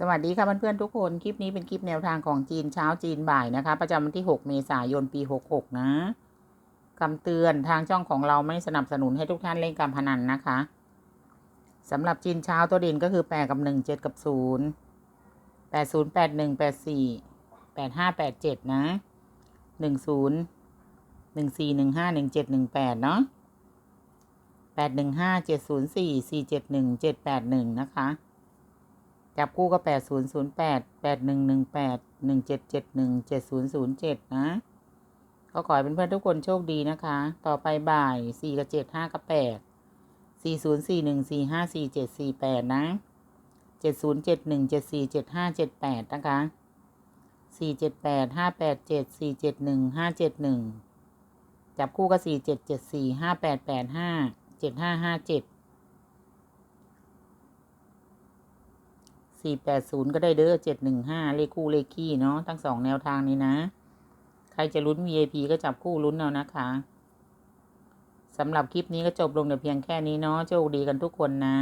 สวัสดีค่ะเพื่อนๆทุกคน คลิปนี้เป็นคลิปแนวทางของจีนเช้าจีนบ่ายนะคะ ประจำวันที่ 6 เมษายนปี 66 นะคำเตือนทางช่องของเราไม่สนับสนุนให้ทุกท่านเล่นการพนันนะคะสำหรับจีนเช้าตัวเด่นก็คือ 8 กับ 1 7 กับ 0 8 0 8 1 8 4 8 5 8 7 นะ 10 1 4 1 5 1 7 1 8 เนาะ8 1 5 7 0 4 4 7 1 7 8 1 นะคะ จับคู่ก็แปดศูนย์ศูนย์แปดแปดหนึ่งหนึ่งแปดหนึ่งเจ็ดเจ็ดหนึ่งเจ็ดศูนย์ศูนย์เจ็ดนะ ก็ขอให้เพื่อนทุกคนโชคดีนะคะ ต่อไปบ่ายสี่กับเจ็ดห้ากับแปดสี่ศูนย์สี่หนึ่งสี่ห้าสี่เจ็ดสี่แปดนะเจ็ดศูนย์เจ็ดหนึ่งเจ็ดสี่เจ็ดห้าเจ็ดแปดนะคะสี่เจ็ดแปดห้าแปดเจ็ดสี่เจ็ดหนึ่งห้าเจ็ดหนึ่งจับคู่ก็สี่เจ็ดเจ็ดสี่ห้าแปดแปดห้าเจ็ดห้าห้าเจ็ด สี่แปดศูนย์ก็ได้เด้อเจ็ดหนึ่งห้าเลขคู่เลขคี่เนาะทั้งสองแนวทางนี้นะ ใครจะลุ้น VIP ก็จับคู่ลุ้นเอานะคะสำหรับคลิปนี้ก็จบลงแต่เพียงแค่นี้เนาะโชคดีกันทุกคนนะ